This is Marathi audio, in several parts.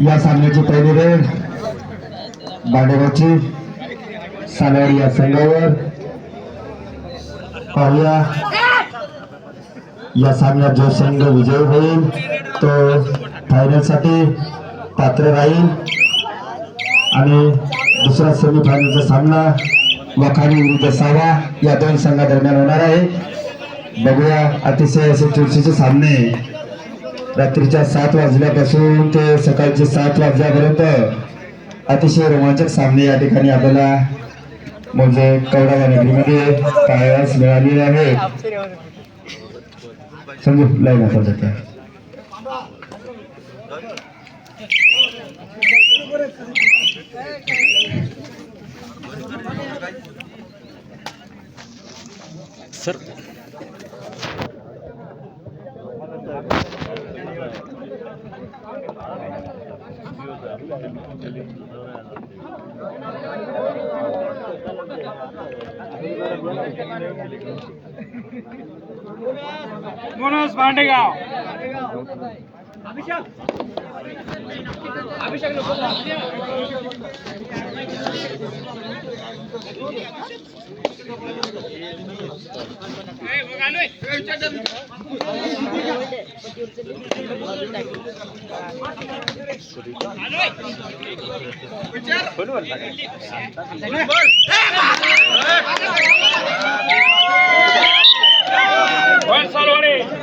या सामन्याची पहिली रेड बांडेगावची सालवाडी या संघावर. पाहूया. या सामन्यात जो संघ विजय होईल तो फायनलसाठी पात्र राहील. आणि दुसरा सेमीफायनलचा सामना वखारी विरुद्ध सावा या दोन संघादरम्यान होणार आहे. बघूया अतिशय असे चुरशीचे सामने रात्रीच्या सात वाजल्यापासून ते सकाळचे सात वाजल्यापर्यंत अतिशय रोमांचक सामने या ठिकाणी आपल्याला म्हणजे कवडावा नगरीमध्ये पाहायलाच मिळालेले आहे. समजू लाईन आपण त्या सर मनोज भांडेगाव सालवाडे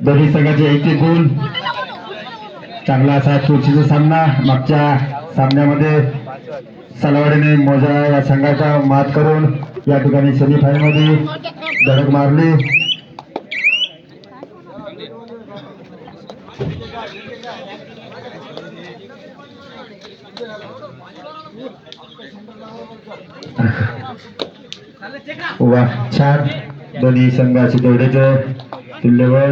दोन्ही संघाचे एक एक गुण. चांगला असा तुळशीचा सामना मागच्या सामन्यामध्ये सलवाडीने मोजा या संघाचा मात करून या ठिकाणी सेमीफायनलमध्ये धडक मारली. वा छान. दोन्ही संघाचे तेवढेच तुल्यवर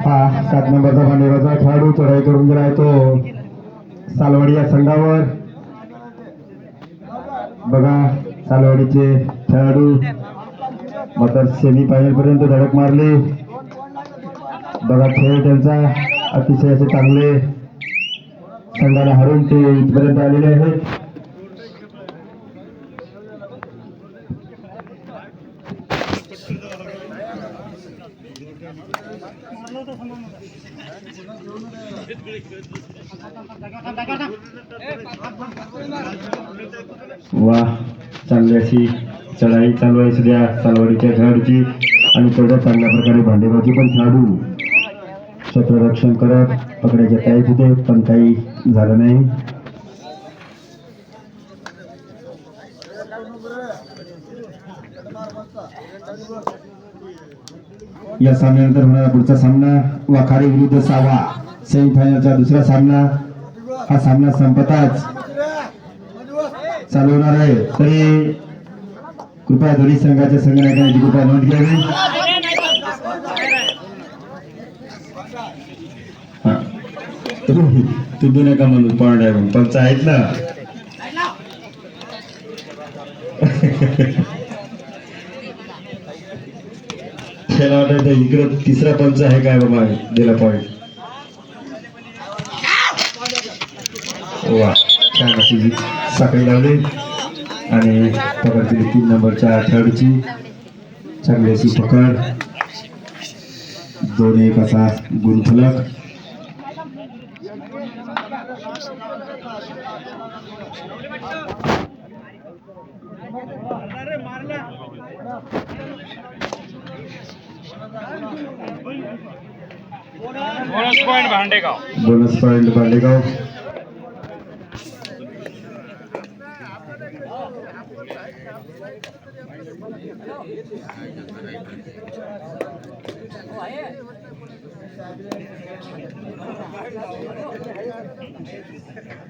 हा सात नंबरचा भांडेवाचा खेळाडू चढाई करून गेला तो. सालवाडी या संघावर. बघा सालवाडीचे खेळाडू. मात्र सेमी फायनल पर्यंत धडक मारली. बघा खेळ त्यांचा अतिशय असे चांगले. संघाला हरून ते इथपर्यंत आलेले आहेत. वा चांगली अशी चढाई चालू आहे सध्या सालवाडीच्या खेळाडूची. आणि तेवढ्या चांगल्या प्रकारे भांडेबाजी पण खेळाडू. क्षेत्ररक्षण करत पकडायच्या तयारीत होते पण काही झालं नाही. या सामन्यानंतर होणारा पुढचा सामना वाखारी विरुद्ध सावा. सेमीफायनलचा दुसरा सामना. हा सामना संपताच चालू होणार आहे. तरी कृपया दोन्ही संघाच्या संघनायकांची कृपया नोंद घ्यावी. हा. तू तू दोन नका म्हणून पॉइंट आहे म्हणून पंच आहेत ना? त्याला वाटायचं इकडं तिसरा पंच आहे काय बाबा? दिला पॉईंट वा छान साखळी लावली. आणि पकड केली तीन नंबरच्या खेळाडूची. चांगली अशी पकड. दोन एक असा गुंतलक मारला Manoj point Bhandegaon bonus point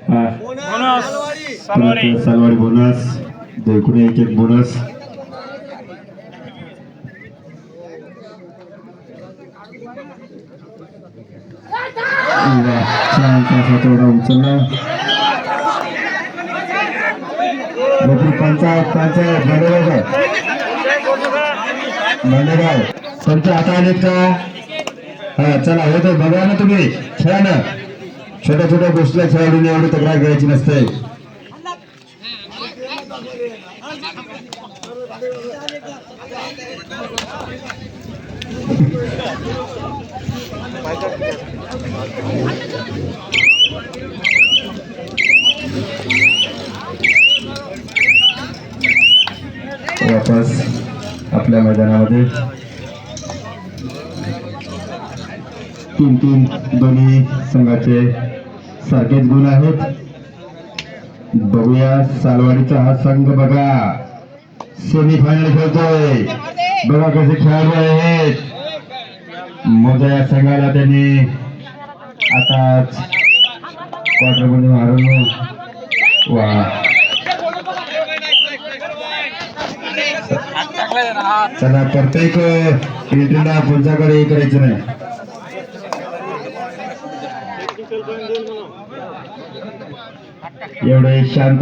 हा बोनस सालवाडी बोनस एकूण एक एक बोनस वा, छान असा तेवढा उचलला बाकी पंचायत पंचायत भांडेगाव भांडेगाव तुमच्या हाता आलेत का हा चला हे तर बघा ना तुम्ही खेळा ना छोट्या छोट्या गोष्टीला खेळाडूने एवढी तक्रार करायची नसते वापस आपल्या मैदानामध्ये. तीन तीन दोन्ही संघाचे सारखेच गुण आहेत. बघूया सालवाडीचा हा संघ बघा. सेमी फायनल खेळतोय. बघा कसे खेळाडू आहेत. मोजा या संघाला त्यांनी आताच क्वार्टरमध्ये मारून वा चला प्रत्येक एंट्रीला पुढच्याकडे हे करायचं नाही. एवढे शांत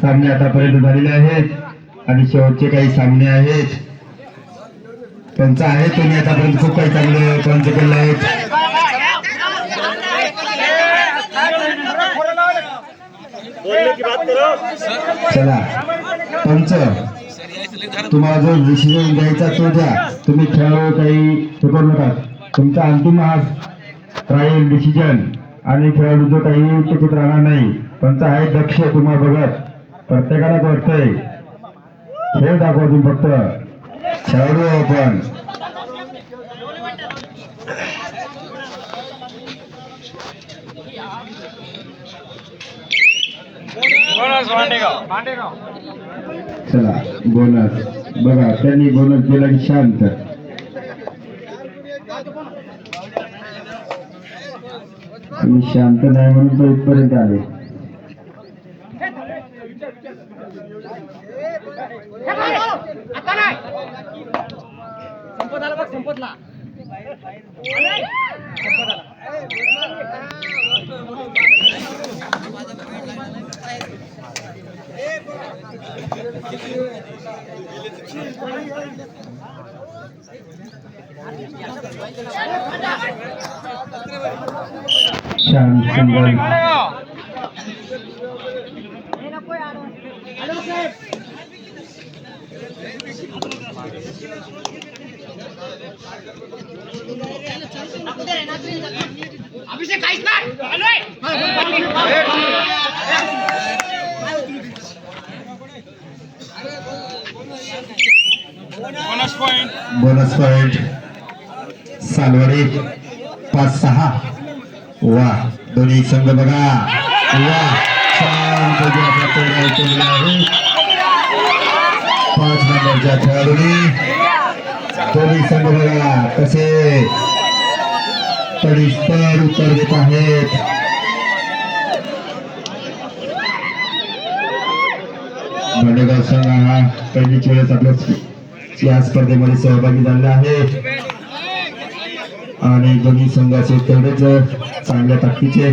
सामने आतापर्यंत झालेले आहेत आणि शेवटचे काही सामने आहेत. पंच आहे त्यांनी आतापर्यंत खूप काही चांगले पंच केले आहेत चला पंच तुम्हाला जो डिसिजन द्यायचा तो द्या. तुम्ही खेळाडू काही हे करू नका. तुमचा अंतिम हा राहील डिसिजन आणि खेळाडू जो काही टिकूत राहणार नाही. पंच आहे दक्ष तुम्हाला बघत. प्रत्येकालाच वाटतंय. खेळ दाखवा तुम्ही फक्त. खेळाडू आपण बोनस भांडेगाव भांडेगाव चला बोनस. बघा त्यांनी बोनस दिला की शांत. तुम्ही शांत नाही म्हणून तो इथपर्यंत आले. शांत संभाळून भांडेगाव अभिषेक काहीच नाही बोनस पॉइंट सालवाडी पाच सहा. वा दोन्ही संघ बघा. वा पाच नंबरच्या खेळाडूंनी. दोन्ही संघ बघा कसे? तडीस्तर उत्तर देत आहेत. बंडेगाव संघ. हा पहिलीच वेळेस आपल्या या स्पर्धेमध्ये सहभागी झाले आहे. आणि दोन्ही संघाचे तेवढेच चांगल्या ताकदीचे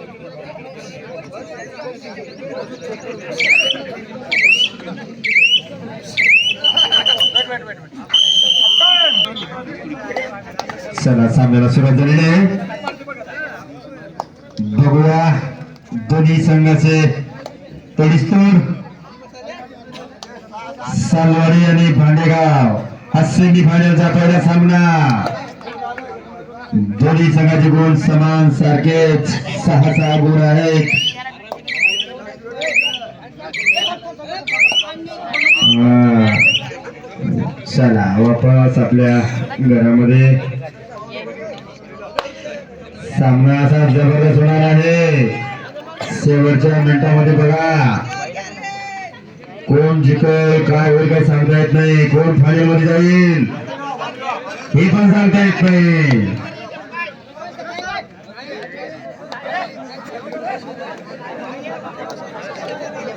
चला सामन्याला सुरुवात झालेली आहे बघूया दोन्ही संघाचे तडीस्तूर सालवाडी आणि भांडेगाव हा सेमी फायनलचा पहिला सामना. दोन्ही संघाचे गुण समान सारखेच. सहा सहा गुण आहेत. चला वापस आपल्या घरामध्ये. सामना असा जबरदस्त होणार आहे. शेवटच्या मिनिटामध्ये बघा. कोण जिकल काय होईल काय सांगता येत नाही. कोण फायनलमध्ये जाईल हे पण सांगता येत नाही.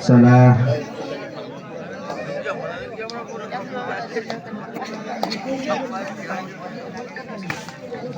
चला.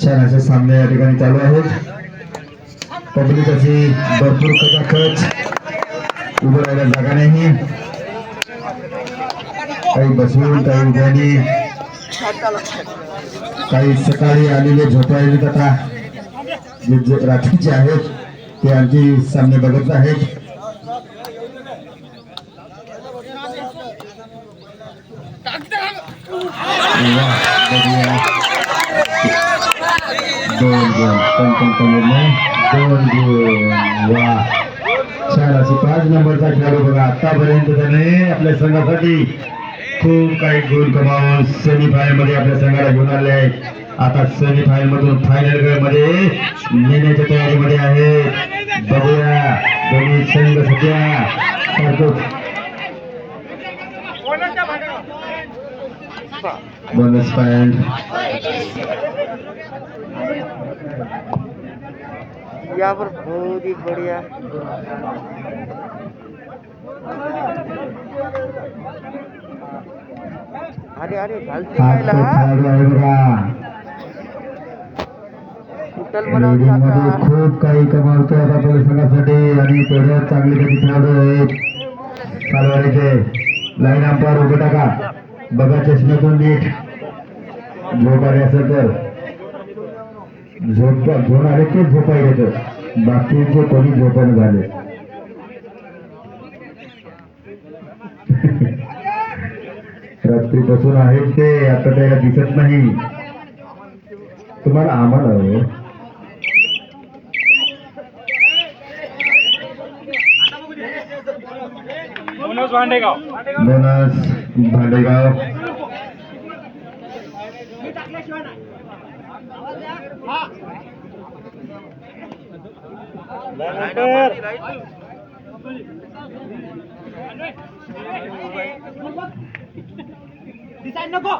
छान असे सामने या ठिकाणी चालू आहेत. पब्लिक अशी भरपूर कचाकच उभं राहायला जागा नाही. काही बसून काही उभ्याने काही सकाळी आलेले झोपायले आता जे जे रात्रीचे आहेत ते आणखी सामने बघत आहेत. वाह, बढिया. दोन गुण कम कम कम निर्णय दोन गुण वा छान पाच नंबरचा खेळाडू बघा आतापर्यंत त्याने आपल्या संघासाठी खूप काही गोल कमावून सेमी फायनलमध्ये आपल्या संघाला घेऊन आले आहे आता सेमी फायनल मधून फायनलमध्ये नेण्याच्या तयारीमध्ये आहे बघूया दोन्ही संघ सध्या सारखंच बोनस पॉइंट यहाँ पर बहुत ही बढ़िया. अरे अरे घालते खायला कुटल बनवून खूप काही कमावतो आता आपल्या संघासाठी आणि तेवढ्याच चांगले खेळाडू आहेत. कालवाडीचे लाईन अंपायर उभे टाका. बघा चष्म्यातून नीट. झोप आली असेल तर. झोप झोन आले ते झोपाय घेत बाकीचे कोणी झोपण झाले. रात्रीपासून आहेत ते आता त्याला दिसत नाही. तुम्हाला आम्हाला हो. बोनस भांडेगाव. बोनस भांडेगाव. दिसायला नको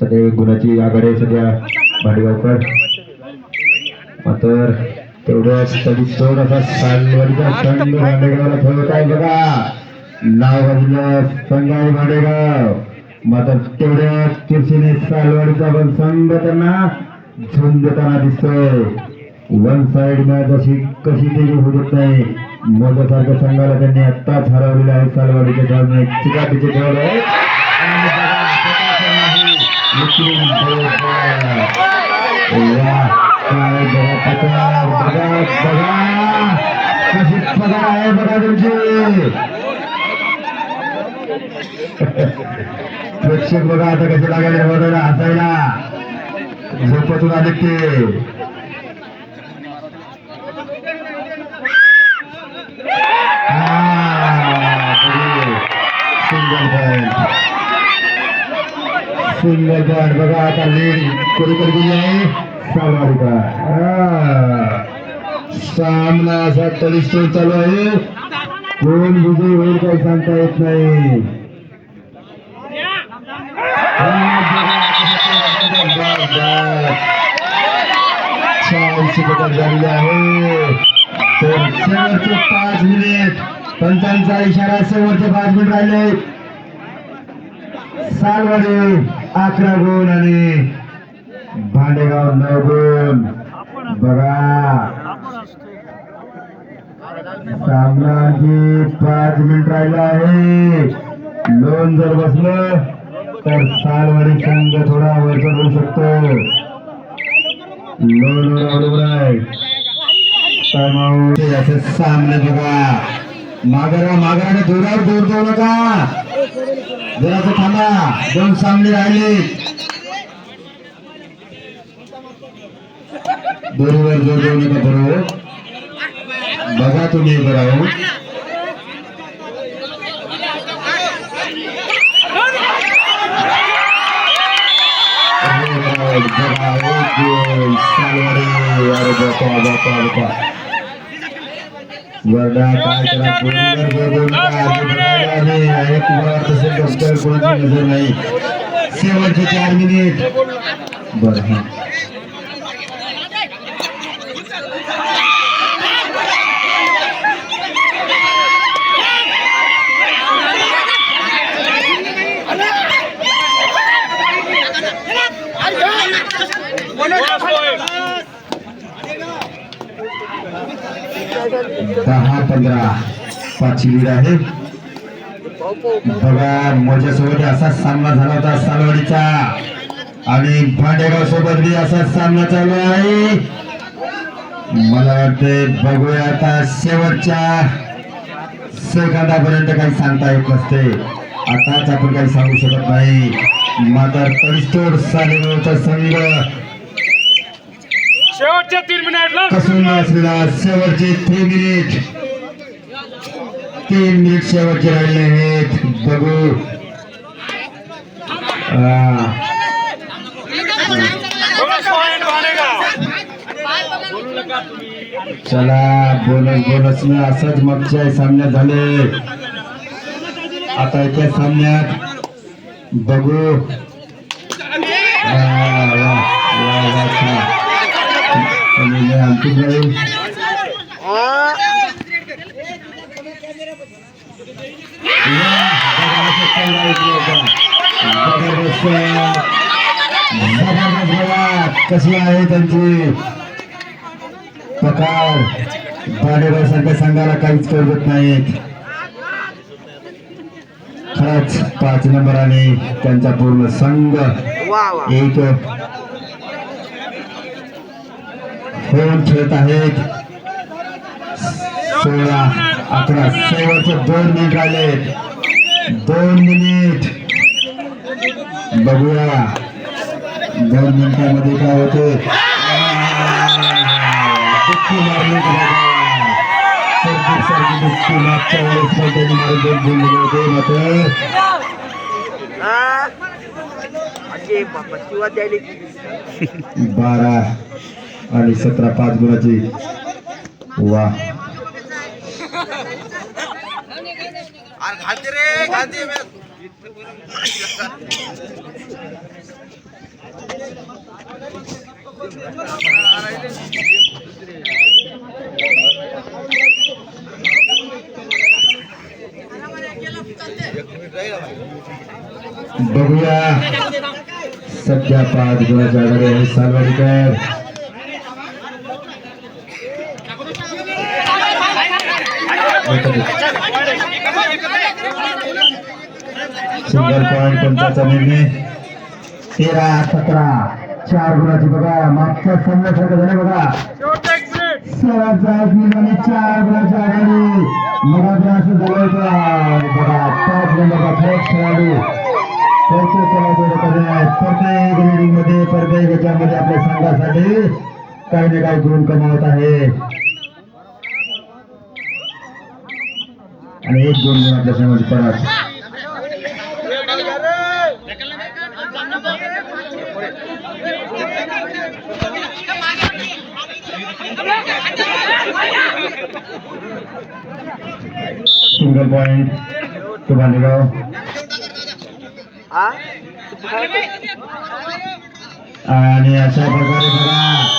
सध्या एक गुणाची आघाडी आहे सध्या भांडेगावकर. मात्र तेवढ्याच तरी थोडासा सांगवडीचा संघ भांडेगावला ठेवत आहे बघा. नाव बाजूला संघ आहे भांडेगाव. मात्र तेवढ्याच तिरशीने सालवाडीचा पण संघ त्यांना झुंजताना दिसतोय. वन साइड मॅच अशी कशी ते होऊ देत नाही मोठ्यासारख्या संघाला त्यांनी आत्ताच हरवलेले आहे. सालवाडीच्या खेळाडूने चिकाटीचे खेळाडू आहेत आणि बघा, नाही, विक्रम धोका. कशी पकड आहे बघा तुमची प्रेक्षक बघा आता कसे लागायला बघायला हसायला. झोपतून आले ते सिंगल पॉइंट सुंदर बॉल बघा आता लीड कोणीकडे गेली आहे? सालवाडीकर सामना असा तडीस्तोड चालू आहे. कोण विजय होईल काही सांगता येत नाही. झालेली आहे. तर शेवटचे पाच मिनिट पंचांचा इशारा शेवटचे पाच मिनिट राहिले. सालवाडी. अकरा गोल आणि भांडेगाव नऊ गोल बघा. सामना आणखी पाच मिनिट राहिला आहे. लोन जर बसलं तर सालवाडी संघ थोडा वरचा होऊ शकतो. लोन अवलंबून आहे. सामने बघा. मागरा मागराने जोरावर जोर देऊ नका. जरासं थांबा. दोन सामने राहिले. बरोबर जोर देऊ नका बरोबर बघा तुम्ही बरोबर हो. हो. बघा हो, एक गोल अरे बापा बापा बापा वरडा काय करा पूर्ण बघून का आधी बघायला आले आहे तुम्हाला तसे डॉक्टर कोणाची नजर नाही. शेवटचे चार मिनिट बरं हा Bonus point. दहा पंधरा पाचशे लीड आहे. बघा मोज्यासोबत असाच सामना झाला होता सालवाडीचा. आणि भांडेगाव सोबत बी असाच सामना चालू आहे. मला वाटते बघूया आता शेवटच्या सेकंदापर्यंत काही सांगता येत नसते. आताच आपण काही सांगू शकत नाही. मात्र तडीस्तोड सालेगावचा संघ. शेवटच्या तीन मिनिटला. असलेला शेवटचे तीन मिनिट. तीन मिनिट शेवटचे राहिले आहेत. बघू. चला बोनस बोनस असंच मागच्या सामन्यात झाले. आता एका सामन्यात बघू. कशी आहे त्यांची प्रकार सारख्या संघाला काहीच कळवत नाहीत खरंच पाच नंबराने त्यांचा पूर्ण संघ वा. एक होऊन खेळत आहेत. सोळा अकरा शेवटचे दोन मिनिट राहिलेत. दोन मिनिट बघूया. दोन मिनिटांमध्ये काय होते? दुःखी मारली सारखी दुःखी मागच्या वेळेस पण त्यांनी मारून दोन गुण दिले होते. मात्र अरे बाबा शिवा द्यायला की बारा आणि सतरा पाच गुणाची वा. बघूया. सध्या पाच गुणाच्या आघाडी आहे सालवाडीकर. सिंगल पॉइंट पंचाचा निर्णय तेरा सतरा चार गुणाची बघा. मागच्या सामन्यासारखं झालं बघा. एक चार गुणाच्या आघाडी. मग असं झालं होतं. बघा पाच नंबरचा फ्रेश खेळाडू. त्याचे खेळाडूकडे प्रत्येक रीडिंगमध्ये प्रत्येक याच्यामध्ये आपल्या संघासाठी काही ना काही गुण कमावत आहे. single point to Bandigao and yes, I'm going to